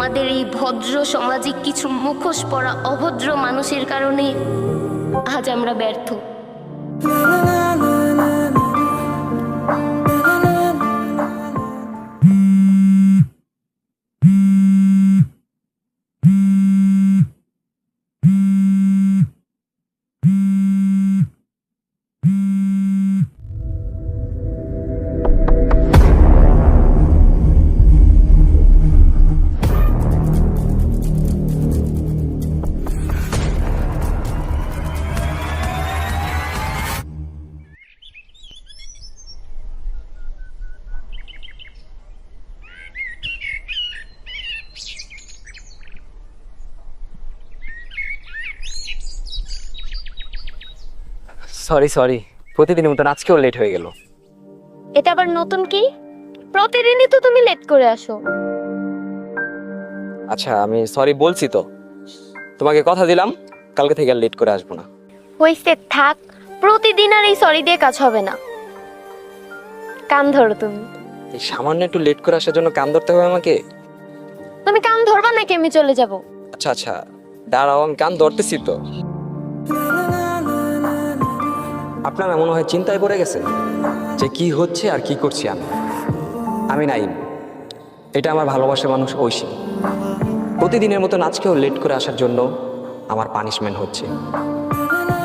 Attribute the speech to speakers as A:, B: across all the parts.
A: তোমাদের এই ভদ্র সমাজে কিছু মুখোশ পরা অভদ্র মানুষের কারণে আজ আমরা ব্যর্থ।
B: Sorry sorry. প্রতিদিনের মতন আজকেও লেট হয়ে গেল।
A: এটা আবার নতুন কি? প্রতিদিনই তো তুমি লেট করে আসো।
B: আচ্ছা আমি সরি বলছি তো। তোমাকে কথা দিলাম কালকে থেকে আর লেট করে আসব না।
A: হইছে থাক। প্রতিদিন আর এই সরি দিয়ে কাজ হবে না। কান ধরো তুমি।
B: এই সামান্য একটু লেট করে আসার জন্য কান ধরতে হবে আমাকে?
A: তুমি কান ধরবা নাকি আমি চলে যাব?
B: আচ্ছা আচ্ছা। দাঁড়াও আমি কান ধরতেছি তো। আপনারা মনে হয় চিন্তায় পড়ে গেছেন যে কি হচ্ছে আর কি করছি আমি? আমি নাইম। এটা আমার ভালোবাসার মানুষ ঐশী। প্রতিদিনের মতন আজকেও লেট করে আসার জন্য আমার পানিশমেন্ট হচ্ছে।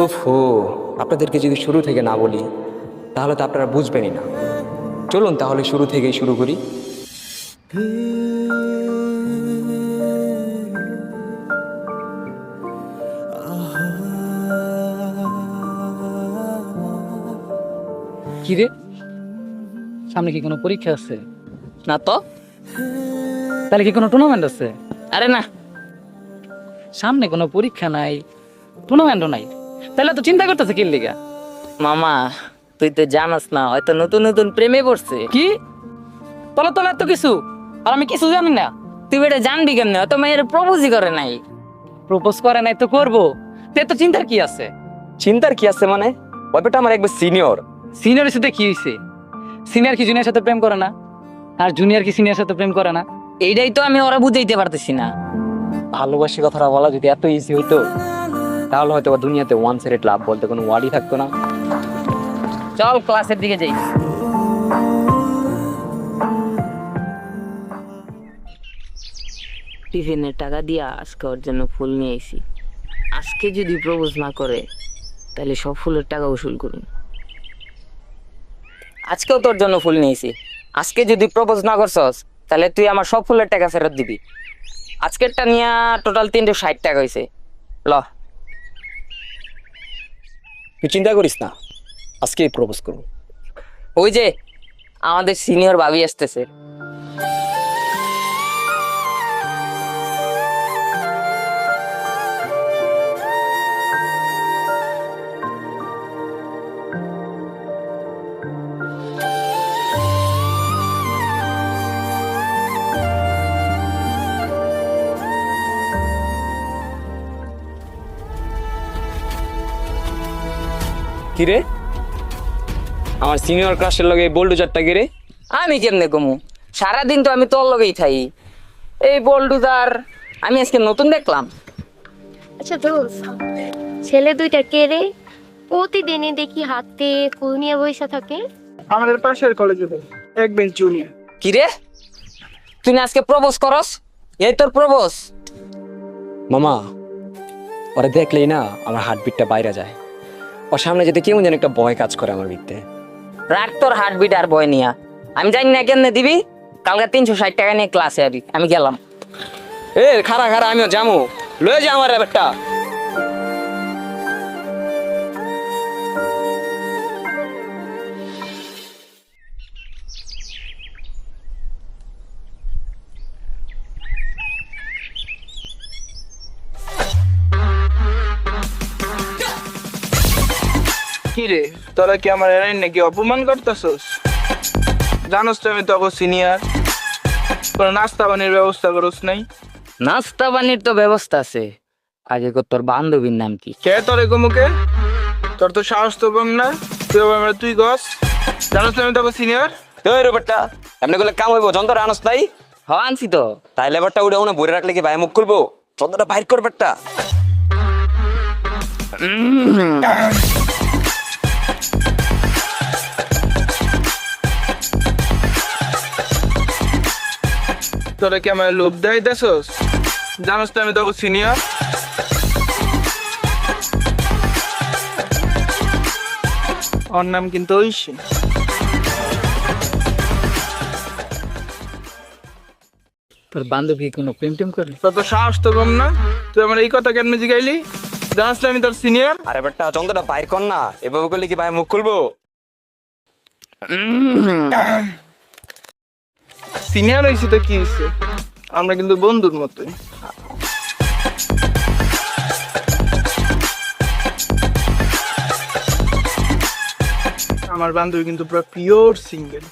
B: উফ হো, আপনাদেরকে যদি শুরু থেকে না বলি, তাহলে তো আপনারা বুঝবেনই না। চলুন তাহলে শুরু থেকেই শুরু করি।
C: কি রে সামনে কি কোনো পরীক্ষা আছে?
D: না তো।
C: তাহলে কি কোনো টুর্নামেন্ট আছে?
D: আরে না।
C: সামনে কোনো পরীক্ষা নাই টুর্নামেন্টও নাই। তাহলে তো চিন্তা করতেছে কি লিগা?
D: মামা তুই তো জানাস না হয়তো নতুন নতুন প্রেমে পড়ছে।
C: কি? তলে তলে এত কিছু আর আমি কিছু জানি না।
D: তুই বেটা জানবি কেমনে? হয়তো মেয়ের প্রপোজই করে নাই।
C: প্রপোজ করে নাই তো করব। তে তো চিন্তার কি আছে?
B: চিন্তার কি আছে মানে? ওই বেটা আমার একবার সিনিয়র
C: সিনিয়রের সাথে কি হয়েছে সিনিয়র কি জুনিয়র সাথে প্রেম করে না? আর জুনিয়র কি সিনিয়র সাথে প্রেম করে না?
D: এইটাই তো আমি ওরা বুঝাইতে পারতেছি না।
B: ভালোবাসি কথাটা বলা যদি এত ইজি হতো তাহলে হয়তো দুনিয়াতে ওয়ান সাইডেড লাভ বলতে কোনো ওয়ার্ডই থাকতো না।
D: চল ক্লাসের দিকে যাই। টিফিনের টাকা দিয়ে আজকে ওর জন্য ফুল নিয়ে এসি আজকে যদি প্রপোজ না করে, তাহলে সব ফুলের টাকা উসুল করুন। আজকেও তোর জন্য ফুল নিয়েছি। আজকে যদি প্রপোজ না করছস তাহলে তুই আমার সব ফুলের টাকা ফেরত দিবি। আজকেরটা নিয়ে টোটাল তিনটে ষাট টাকা হয়েছে ল।
B: তুই চিন্তা করিস না আজকেই প্রপোজ করব।
D: ওই যে আমাদের সিনিয়র ভাবি আসতেছে।
B: কিরে? আমার সিনিয়র ক্লাসের লগে বোল্ডু চারটা কিরে?
D: আমি কেমনে কমু? সারাদিন তো আমি তোর লগেই থাই। এই বল্ডুদার আমি আজকে নতুন দেখলাম।
A: আচ্ছা দোষ ছেলে দুইটা কে রে? প্রতিদিনই দেখি হাতে ফুল নিয়ে বসে থাকে।
E: আমাদের পাশের কলেজে এক বেঞ্চ জুনিয়র
D: কি রে তুই না আজকে প্রপোজ করস? এই তোর প্রপোজ
B: মামা ওরা দেখলেই না আমার হার্টবিটটা বাইরে যায়। ওর সামনে যেতে কেমন যেন একটা ভয় কাজ করে আমার ভিতরে।
D: রাখ তোর হার্টবিট আর বয় নিয়া। আমি জানি না কেমনে দিবি কালকে তিনশো ষাট টাকা নিয়ে ক্লাসে আবি। আমি গেলাম।
B: এ খারা খারা আমিও যামু। লয়ে যা আমার ব্যাপারটা।
E: কি রে তোরা কি আমার এরাই নাকি অপমান করতেছস? জানোস তো আমি তখন সিনিয়র কোনো নাস্তা পানির ব্যবস্থা করস নাই?
D: নাস্তা পানির তো ব্যবস্থা আছে। আগে কর তোর বান্ধবীর নাম কি?
E: কে তোরে কমুকে তোর তো সাহস তো কম না। তুই আমরা তুই গস জানোস তো আমি তখন সিনিয়র
B: ওই রে বেটা এমনি গুলো কাম হইব যন্ত্র আনস নাই?
D: হ আনছি তো।
B: তাইলে এবারটা উড়ে না বইরে রাখলে কি ভাই মুখ খুলবো? চন্দ্রটা বাইর করবেটা
E: তোরা কি আমার লোভ দেয় দেছস জানোস তো আমি তখন সিনিয়র ওর নাম কিন্তু ঐশী।
C: তোর বান্ধবী কোনো প্রেম টেম করে?
E: তোর তো সাহস তো কম না। তুই আমার এই কথা কেন জিগাইলি? জানোস তো আমি তোর সিনিয়র
B: আরে বেটা চন্দ্রটা বাইর কর না এভাবে করলে কি ভাই মুখ খুলবো?
E: সিনিয়র হয়েছি তো কি হয়েছে? আমরা কিন্তু বন্ধুর মতোই। আমার বান্ধবী কিন্তু পুরো পিওর সিঙ্গেল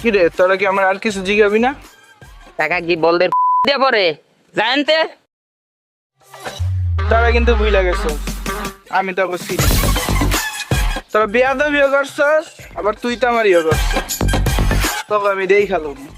E: কি রে তোরা কি আমার আর কিছু জিগাবি না?
D: টাকা কি বলদের দিয়ে পরে? জানতে?
E: তারা কিন্তু বুঝলা গেছ। আমি তো সিনি তোরা বিয়া বিয়ে করছস? আবার তুই তো আমারই ইয়ে করছস। তোকে আমি দেই খালো
F: আমি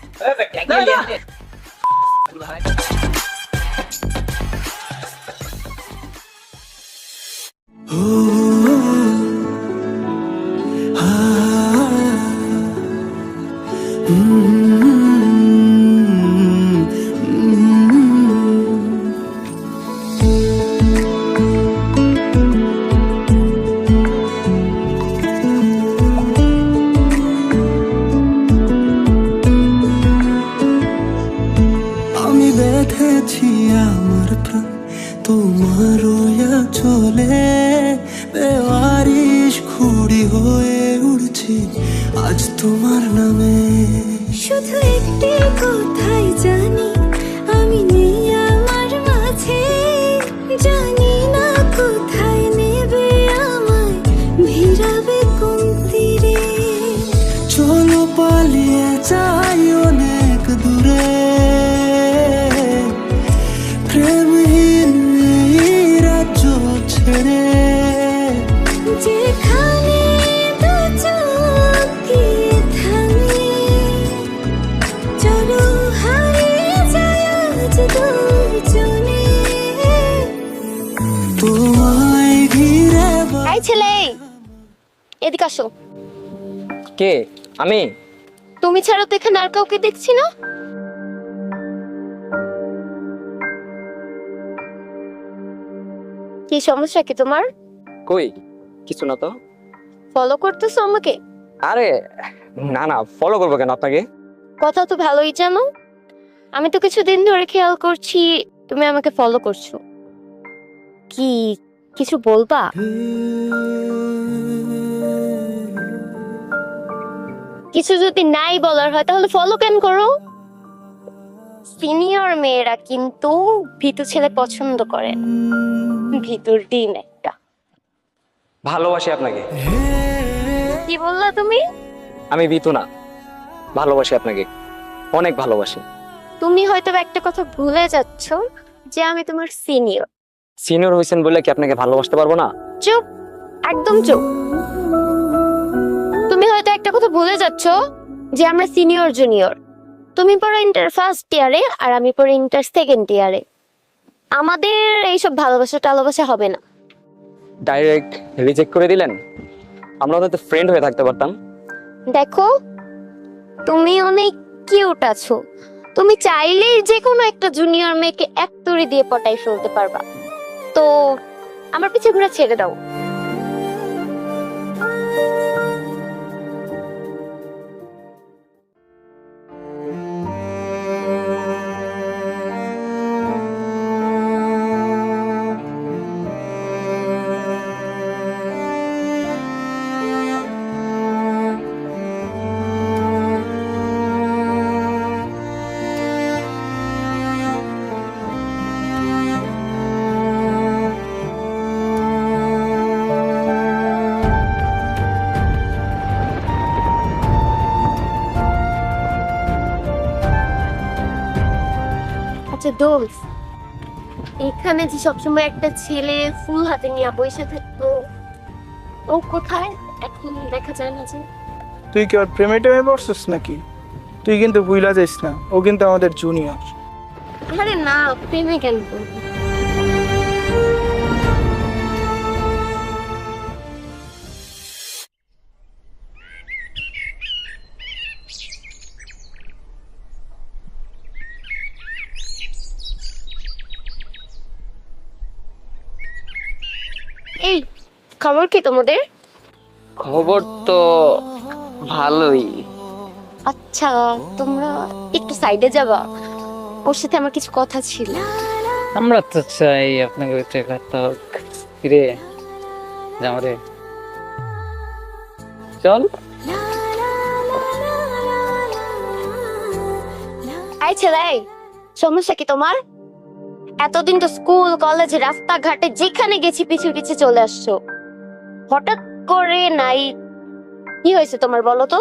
D: কে? আমি?
A: তুমি ছাড়া তো এখানে আর কাউকে দেখছি না। কি সমস্যা কি তোমার?
B: কই? কিছু না তো।
A: ফলো করতেছো আমাকে?
B: আরে না না ফলো করব কেন আপনাকে?
A: কথা তো ভালোই জানো। আমি তো কিছুদিন ধরে খেয়াল করছি তুমি আমাকে ফলো করছ। কি কিছু বলবা? কিছু যদি নাই বলার হয় তাহলে ফলো কেন করো? সিনিয়র মেয়েরা কিন্তু ভিতু ছেলে পছন্দ করে। ভিতুর ডিম একটা।
B: ভালোবাসি আপনাকে।
A: কি বললা তুমি?
B: আমি ভিতু না। ভালোবাসি আপনাকে। অনেক ভালোবাসি।
A: তুমি হয়তো বা একটা কথা ভুলে যাচ্ছ যে আমি তোমার সিনিয়র
B: সিনিয়র হয়েছেন বলে কি আপনাকে ভালোবাসতে পারব না?
A: চুপ! একদম চুপ! একটা কথা ভুলে যাচ্ছ? যে আমরা সিনিয়র জুনিয়র তুমি পড়ো ইন্টার ফার্স্ট ইয়ারে আর আমি পড়ো ইন্টার সেকেন্ড ইয়ারে আমাদের এইসব ভালোবাসা টালোবাসা হবে না।
B: ডাইরেক্ট রিজেক্ট করে দিলেন? আমরা তো ফ্রেন্ড হয়ে থাকতে পারতাম।
A: দেখো তুমি অনেক কিউট আছো। তুমি চাইলেই যে কোনো একটা জুনিয়র মেয়েকে এক তুড়ি দিয়ে পটাই ফেলতে পারবা। তো আমার পিছে ঘুরে ছেড়ে দাও। আচ্ছা ডোমস এখানে যে সবসময় একটা ছেলে ফুল হাতে নিয়ে বসে থাকতো ও কোথায়? এখন দেখা যায় না যে।
E: তুই কি ওর প্রেমে টেমে পড়ছিস নাকি? তুই কিন্তু ভুইলা যাইস না ও কিন্তু আমাদের জুনিয়র
A: আরে না প্রেমে কেন পড়ব? এই খবর কি তোমাদের?
D: খবর তো ভালোই।
A: আচ্ছা তোমরা একটু সাইডে যাবা। ওর সাথে আমার কিছু কথা ছিল।
C: আমরা তো চাই আপনাকে হচ্ছে কথা ফিরে যাও রে চল।
A: এই ছেলে সমস্যা কি তোমার? এতদিন তো স্কুল কলেজ রাস্তাঘাটে যেখানে গেছি পিছু পিছু চলে আসছো। হঠাৎ করে নাই। কি হয়েছে তোমার বলো তো?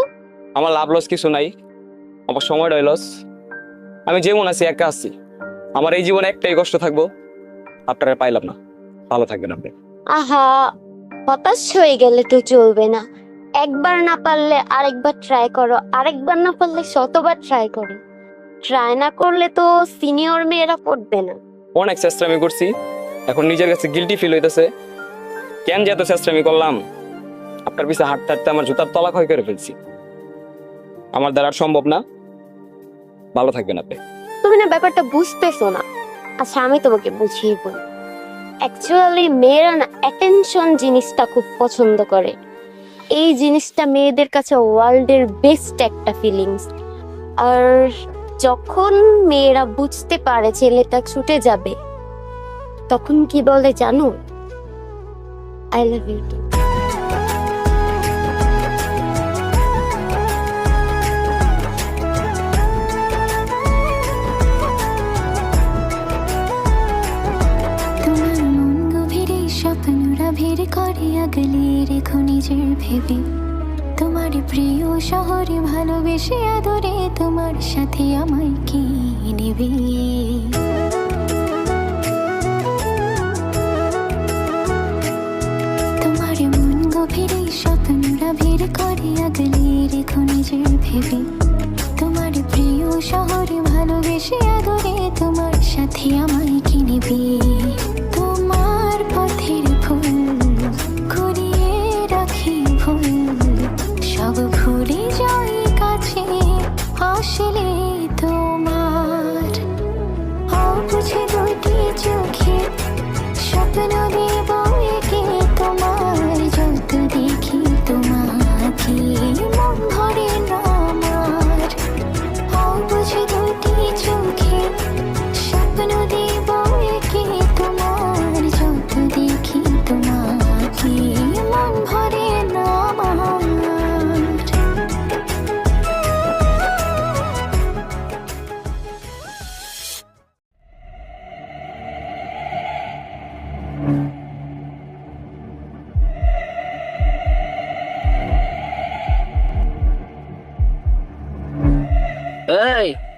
B: আমার লাভ লস কিছু নাই। আমার সময়টাই লস আমি যেমন আছি একা আছি। আমার এই জীবনে একটাই কষ্ট থাকব। আপনারা পাইলাম না। ভালো থাকবেন আপনি।
A: আহা হতাশ হয়ে গেলে তো চলবে না। একবার না পারলে আরেকবার ট্রাই করো। আরেকবার না পারলে শতবার ট্রাই করো। ট্রাই না করলে তো সিনিয়র মেয়েরা পড়বে না।
B: অনেক চেষ্টা আমি করছি। এখন নিজের কাছে গিলটি ফিল হইতেছে। কেন যে এত চেষ্টা আমি করলাম? আপনার পিছে হাঁটতে হাঁটতে আমার জুতার তলা ক্ষয় করে ফেলছি। আমার দ্বারা সম্ভব না। ভালো থাকবেন আপনি।
A: তুমি না ব্যাপারটা বুঝতেছো না। আচ্ছা আমি তোমাকে বুঝিয়ে বলি। অ্যাকচুয়ালি মেয়েরা না অ্যাটেনশন জিনিসটা খুব পছন্দ করে। এই জিনিসটা মেয়েদের কাছে ওয়ার্ল্ডের বেস্ট একটা ফিলিংস আর যখন মেয়েরা বুঝতে পারে ছেলেটা ছুটে যাবে, তখন কি বলে জানো? আই লাভ ইউ টু
G: স্বপ্নরা ভিড় করে আগলে রেখো নিজের ভেবে। তোমার প্রিয় শহরে ভালোবেসে আদরে তোমার সাথে আমায় কি নেবে? তোমার মন গভীরে স্বপ্নরা ভিড় করে আগলে রেখো নিজের ভেবে। তোমার প্রিয় শহরে ভালোবেসে আদরে তোমার সাথে আমায় কি নেবে?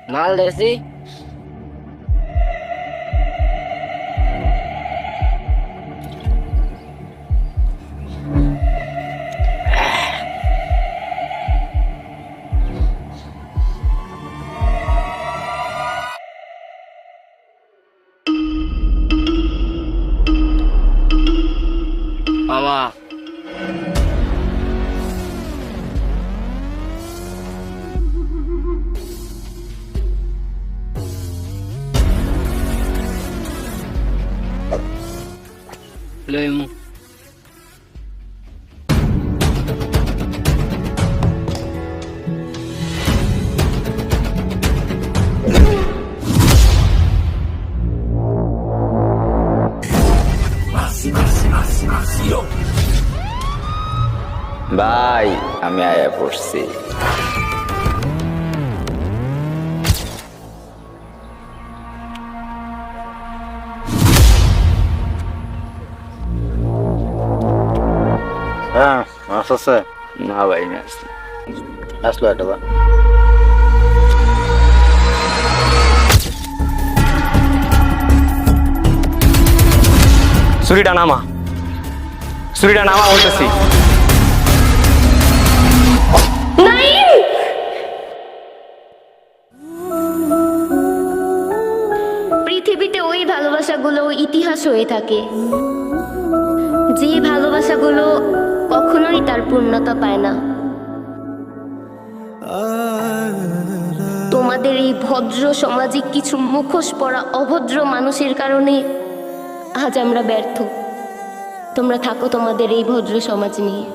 D: Mahal deh sih. লইমু
H: ভাই আমি আয়া পড়ছি
I: হ্যাঁ
H: না ভাই
I: আসলো
B: নামা নামা বলতেছি
A: পৃথিবীতে ওই ভালোবাসাগুলো ইতিহাস হয়ে থাকে যে ভালোবাসাগুলো কখনোই তার পূর্ণতা পায় না। তোমাদের এই ভদ্র সমাজে কিছু মুখোশ পরা অভদ্র মানুষের কারণে আজ আমরা ব্যর্থ। তোমরা থাকো তোমাদের এই ভদ্র সমাজ নিয়ে।